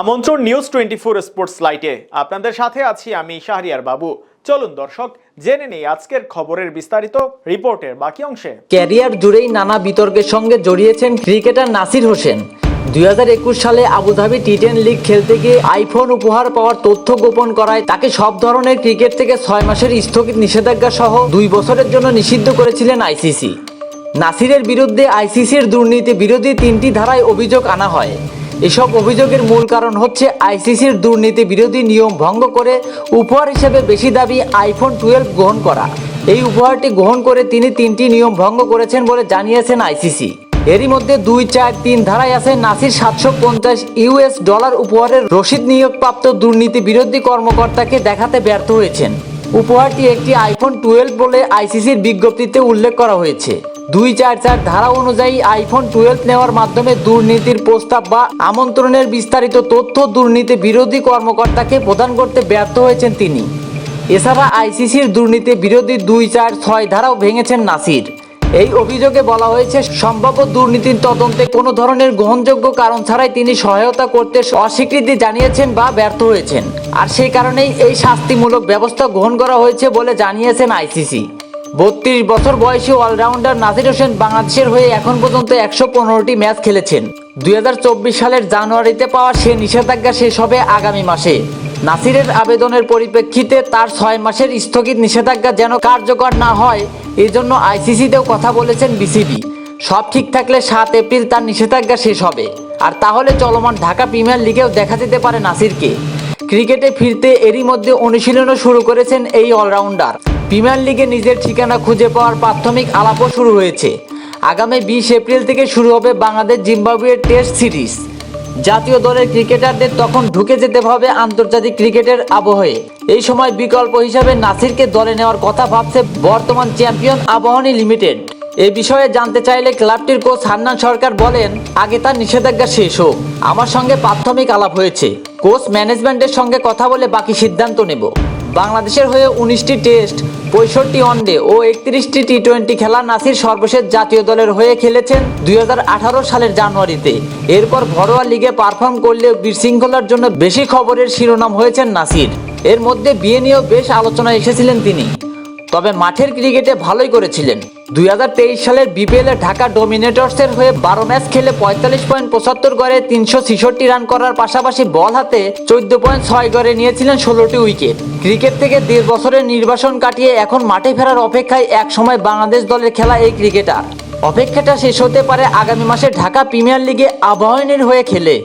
আমন্ত্রণ news twenty four sports লাইটে আপনাদের সাথে আছি আমি শাহরিয়ার বাবু। চলুন দর্শক, জেনে নেই আজকের খবরের বিস্তারিত রিপোর্টের বাকি অংশে। ক্যারিয়ার জুড়েই নানা বিতর্কের সঙ্গে জড়িয়েছেন ক্রিকেটার নাসির হোসেন। দু হাজার একুশ সালে আবুধাবি টি টেন লিগ খেলতে গিয়ে আইফোন উপহার পাওয়ার তথ্য গোপন করায় তাকে সব ধরনের ক্রিকেট থেকে ছয় মাসের স্থগিত নিষেধাজ্ঞা সহ দুই বছরের জন্য নিষিদ্ধ করেছিলেন আইসিসি। নাসিরের বিরুদ্ধে আইসিসির দুর্নীতি বিরোধী তিনটি ধারায় অভিযোগ আনা হয়। এসব অভিযোগের মূল কারণ হচ্ছে আইসিসির দুর্নীতি বিরোধী নিয়ম ভঙ্গ করে উপহার হিসেবে বেশি দাবি আইফোন টুয়েলভ গ্রহণ করা। এই উপহারটি গ্রহণ করে তিনি তিনটি নিয়ম ভঙ্গ করেছেন বলে জানিয়েছেন আইসিসি। এরই মধ্যে দুই, চার, তিন ধারায় আছে নাসির সাতশো পঞ্চাশ ইউএস ডলার উপহারের রসিদ নিয়োগপ্রাপ্ত দুর্নীতি বিরোধী কর্মকর্তাকে দেখাতে ব্যর্থ হয়েছেন। উপহারটি একটি আইফোন টুয়েলভ বলে আইসিসির বিজ্ঞপ্তিতে উল্লেখ করা হয়েছে। দুই চার চার ধারা অনুযায়ী আইফোন টুয়েলভ নেওয়ার মাধ্যমে দুর্নীতির প্রস্তাব বা আমন্ত্রণের বিস্তারিত তথ্য দুর্নীতি বিরোধী কর্মকর্তাকে প্রদান করতে ব্যর্থ হয়েছেন তিনি। এছাড়া আইসিসির দুর্নীতি বিরোধী দুই চার ছয় ধারাও ভেঙেছেন নাসির। এই অভিযোগে বলা হয়েছে, সম্ভাব্য দুর্নীতির তদন্তে কোনো ধরনের গ্রহণযোগ্য কারণ ছাড়াই তিনি সহায়তা করতে অস্বীকৃতি জানিয়েছেন বা ব্যর্থ হয়েছেন। আর সেই কারণেই এই শাস্তিমূলক ব্যবস্থা গ্রহণ করা হয়েছে বলে জানিয়েছেন আইসিসি। বত্রিশ বছর বয়সী অলরাউন্ডার নাজির হোসেন বাংলাদেশের হয়ে এখন পর্যন্ত একশো পনেরোটি ম্যাচ খেলেছেন। দুই হাজার চব্বিশ সালের জানুয়ারিতে পাওয়া সে নিষেধাজ্ঞা শেষ হবে আগামী মাসে। নাসিরের আবেদনের পরিপ্রেক্ষিতে তার ছয় মাসের স্থগিত নিষেধাজ্ঞা যেন কার্যকর না হয় এই জন্য আইসিসিতেও কথা বলেছেন বিসিবি। সব ঠিক থাকলে সাত এপ্রিল তার নিষেধাজ্ঞা শেষ হবে। আর তাহলে চলমান ঢাকা প্রিমিয়ার লিগেও দেখা যেতে পারে নাসিরকে। ক্রিকেটে ফিরতে এরই মধ্যে অনুশীলনও শুরু করেছেন এই অলরাউন্ডার। প্রিমিয়ার লিগে নিজের ঠিকানা খুঁজে পাওয়ার প্রাথমিক আলাপও শুরু হয়েছে। আগামী বিশ এপ্রিল থেকে শুরু হবে বাংলাদেশ জিম্বাবুয়ের টেস্ট সিরিজ। জাতীয় দলের ক্রিকেটারদের তখন ঢুকে যেতে হবে আন্তর্জাতিক ক্রিকেটের আবহে। এই সময় বিকল্প হিসাবে নাসিরকে দলে নেওয়ার কথা ভাবছে বর্তমান চ্যাম্পিয়ন আবাহনী লিমিটেড। এ বিষয়ে জানতে চাইলে ক্লাবটির কোচ হান্নান সরকার বলেন, আগে তার নিষেধাজ্ঞা শেষ হোক। আমার সঙ্গে প্রাথমিক আলাপ হয়েছে। কোচ ম্যানেজমেন্টের সঙ্গে কথা বলে বাকি সিদ্ধান্ত নেব। বাংলাদেশের হয়ে উনিশটি টেস্ট, পঁয়ষট্টি ওয়ানডে ও একত্রিশটি টি টোয়েন্টি খেলা নাসির সর্বশেষ জাতীয় দলের হয়ে খেলেছেন দুই হাজার আঠারো সালের জানুয়ারিতে। এরপর ঘরোয়া লিগে পারফর্ম করলেও বিশৃঙ্খলার জন্য বেশি খবরের শিরোনাম হয়েছেন নাসির। এর মধ্যে বিয়ে নিয়েও বেশ আলোচনায় এসেছিলেন তিনি। তবে মাঠের ক্রিকেটে ভালোই করেছিলেন। দুই হাজার তেইশ সালের বিপিএল ঢাকা ডোমিনেটর্সের হয়ে বারো ম্যাচ খেলে পঁয়তাল্লিশ পয়েন্ট পঁচাত্তর গড়ে তিনশো ছেষট্টি রান করার পাশাপাশি বল হাতে চোদ্দ পয়েন্ট ছয় গড়ে নিয়েছিলেন ষোলোটি উইকেট। ক্রিকেট থেকে দেড় বছরের নির্বাসন কাটিয়ে এখন মাঠে ফেরার অপেক্ষায় এক সময় বাংলাদেশ দলের খেলা এই ক্রিকেটার। অপেক্ষাটা শেষ হতে পারে আগামী মাসে ঢাকা প্রিমিয়ার লিগে আবাহনীর হয়ে খেলে।